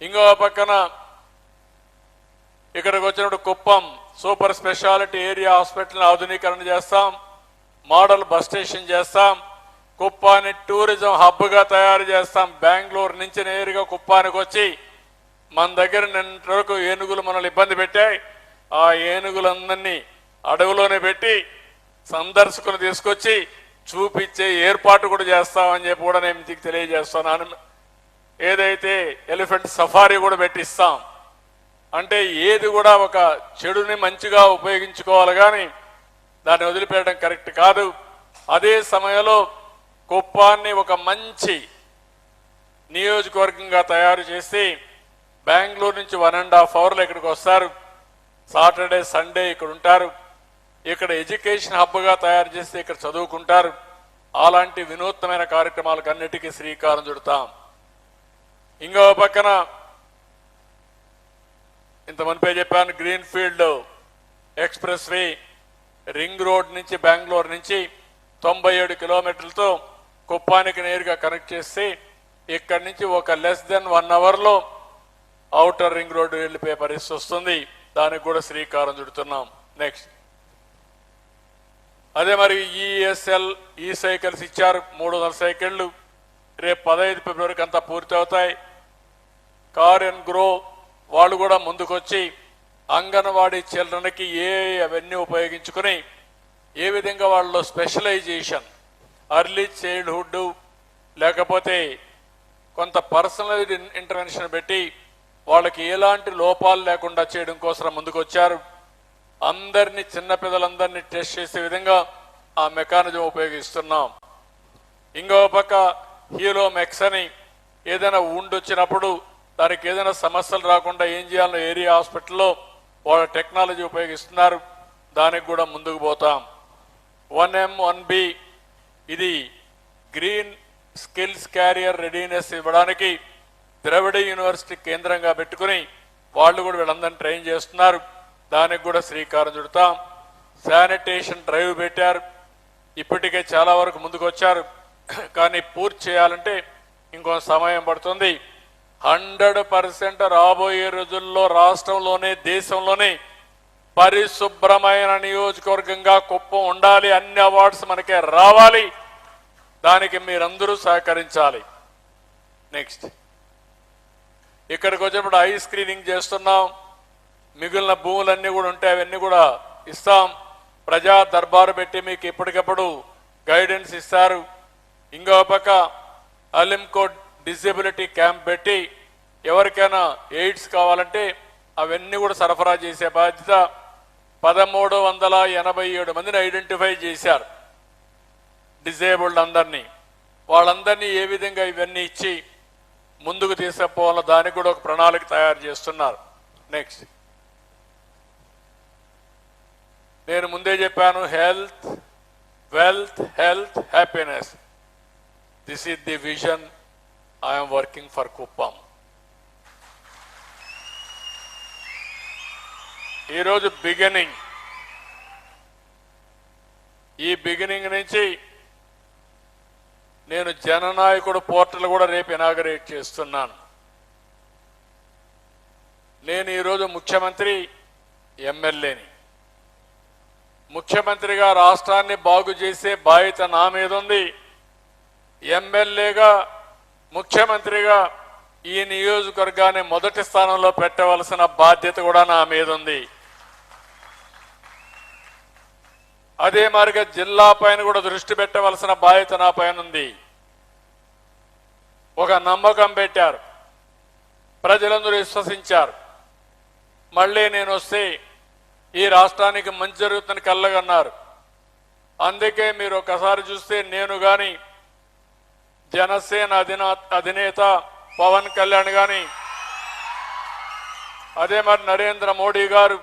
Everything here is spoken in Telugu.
ఇంకో పక్కన ఇక్కడికి వచ్చినప్పుడు కుప్పం సూపర్ స్పెషాలిటీ ఏరియా హాస్పిటల్ని ఆధునీకరణ చేస్తాం మోడల్ బస్ స్టేషన్ చేస్తాం కుప్పాన్ని టూరిజం హబ్గా తయారు చేస్తాం. బెంగళూరు నుంచి నేరుగా కుప్పానికి వచ్చి మన దగ్గర నిన్నటి వరకు ఏనుగులు మనల్ని ఇబ్బంది పెట్టాయి. ఆ ఏనుగులందరినీ అడవిలోనే పెట్టి సందర్శకులు తీసుకొచ్చి చూపించే ఏర్పాటు కూడా చేస్తామని చెప్పి కూడా నేను మీకు తెలియజేస్తున్నాను. ఏదైతే ఎలిఫెంట్ సఫారీ కూడా పెట్టిస్తాం అంటే ఏది కూడా ఒక చెడుని మంచిగా ఉపయోగించుకోవాలి కానీ దాన్ని వదిలిపెట్టడం కరెక్ట్ కాదు. అదే సమయంలో కుప్పాన్ని ఒక మంచి నియోజకవర్గంగా తయారు చేసి బెంగళూరు నుంచి వన్ అండ్ హాఫ్ అవర్లో ఇక్కడికి వస్తారు. సాటర్డే సండే ఇక్కడ ఉంటారు. ఇక్కడ ఎడ్యుకేషన్ హబ్గా తయారు చేసి ఇక్కడ చదువుకుంటారు. అలాంటి వినూత్నమైన కార్యక్రమాలకు అన్నిటికీ శ్రీకారం చుడతాం. ఇంకో పక్కన ఇంత మునిపే చెప్పాను greenfield expressway ring road నుంచి బెంగళూరు నుంచి తొంభై ఏడు కిలోమీటర్లతో కుప్పానికి నేరుగా కనెక్ట్ చేసి ఇక్కడి నుంచి ఒక లెస్ దెన్ వన్ అవర్లో అవుటర్ రింగ్ రోడ్డు వెళ్ళిపోయే పరిస్థితి వస్తుంది. దానికి కూడా శ్రీకారం చుడుతున్నాం. నెక్స్ట్ అదే మరి ఈఎస్ఎల్ ఈ సైకిల్స్ ఇచ్చారు. మూడు వందల సైకిళ్ళు. రేపు పదహైదు ఫిబ్రవరికి అంతా పూర్తి అవుతాయి కార్ అండ్ గ్రో వాళ్ళు కూడా ముందుకొచ్చి అంగన్వాడీ చిల్డ్రన్కి ఏ అవన్నీ ఉపయోగించుకుని ఏ విధంగా వాళ్ళలో స్పెషలైజేషన్ అర్లీ చైల్డ్హుడ్ లేకపోతే కొంత పర్సనల్ ఇంటర్వెన్షన్ పెట్టి వాళ్ళకి ఎలాంటి లోపాలు లేకుండా చేయడం కోసం ముందుకొచ్చారు. అందరినీ చిన్నపిల్లలందరినీ టెస్ట్ చేసే విధంగా ఆ మెకానిజం ఉపయోగిస్తున్నాం. ఇంకో పక్క హీలో మెక్స్ అని ఏదైనా ఉండి వచ్చినప్పుడు దానికి ఏదైనా సమస్యలు రాకుండా ఏం చేయాలో ఏరియా హాస్పిటల్లో వాళ్ళ టెక్నాలజీ ఉపయోగిస్తున్నారు. దానికి కూడా ముందుకు పోతాం. వన్ ఎం వన్ బి ఇది గ్రీన్ స్కిల్స్ క్యారియర్ రెడీనెస్ ఇవ్వడానికి ద్రవిడ యూనివర్సిటీ కేంద్రంగా పెట్టుకుని వాళ్ళు కూడా వీళ్ళందరినీ ట్రైన్ చేస్తున్నారు. దానికి కూడా శ్రీకారం చుడతాం. శానిటేషన్ డ్రైవ్ పెట్టారు. ఇప్పటికే చాలా వరకు ముందుకు వచ్చారు కానీ పూర్తి చేయాలంటే ఇంకో సమయం పడుతుంది. హండ్రెడ్ పర్సెంట్ రాబోయే రోజుల్లో రాష్ట్రంలోనే దేశంలోనే పరిశుభ్రమైన నియోజకవర్గంగా కుప్పం ఉండాలి అన్ని అవార్డ్స్ మనకే రావాలి. దానికి మీరందరూ సహకరించాలి. నెక్స్ట్. ఇక్కడికి వచ్చినప్పుడు ఐ స్క్రీనింగ్ చేస్తున్నాం. మిగిలిన భూములన్నీ కూడా ఉంటాయి అవన్నీ కూడా ఇస్తాం. ప్రజా దర్బారు పెట్టి మీకు ఎప్పటికప్పుడు గైడెన్స్ ఇస్తారు. ఇంకో పక్క అలింకోట్ డిజేబిలిటీ క్యాంప్ పెట్టి ఎవరికైనా ఎయిడ్స్ కావాలంటే అవన్నీ కూడా సరఫరా చేసే బాధ్యత పదమూడు వందల ఎనభై ఏడు మందిని ఐడెంటిఫై చేశారు డిజేబుల్డ్ అందరినీ. వాళ్ళందరినీ ఏ విధంగా ఇవన్నీ ఇచ్చి ముందుకు తీసుకుపోవాలో దానికి కూడా ఒక ప్రణాళిక తయారు చేస్తున్నారు. నెక్స్ట్ నేను ముందే చెప్పాను health wealth health happiness this is the vision I'm working for Kuppam ఈరోజు బిగినింగ్ ఈ బిగినింగ్ నుంచి నేను జననాయకుడు పోర్టల్ కూడా రేపు ఇనాగరేట్ చేస్తున్నాను. నేను ఈరోజు ముఖ్యమంత్రి ఎమ్మెల్యేని. ముఖ్యమంత్రిగా రాష్ట్రాన్ని బాగు చేసే బాధ్యత నా మీద ఉంది. ఎమ్మెల్యేగా ముఖ్యమంత్రిగా ఈ నియోజకవర్గాన్ని మొదటి స్థానంలో పెట్టవలసిన బాధ్యత కూడా నా మీద ఉంది. అదే మారిగా జిల్లా పైన కూడా దృష్టి పెట్టవలసిన బాధ్యత నా పైన ఉంది. ఒక నమ్మకం పెట్టారు. ప్రజలందరూ విశ్వసించారు. మళ్ళీ నేను వస్తే ఈ రాష్ట్రానికి మంచి జరుగుతుందని కళ్ళగన్నారు. అందుకే మీరు ఒకసారి చూస్తే నేను కానీ జనసేన అధినేత పవన్ కళ్యాణ్ గాని అదే మరి నరేంద్ర మోడీ గారు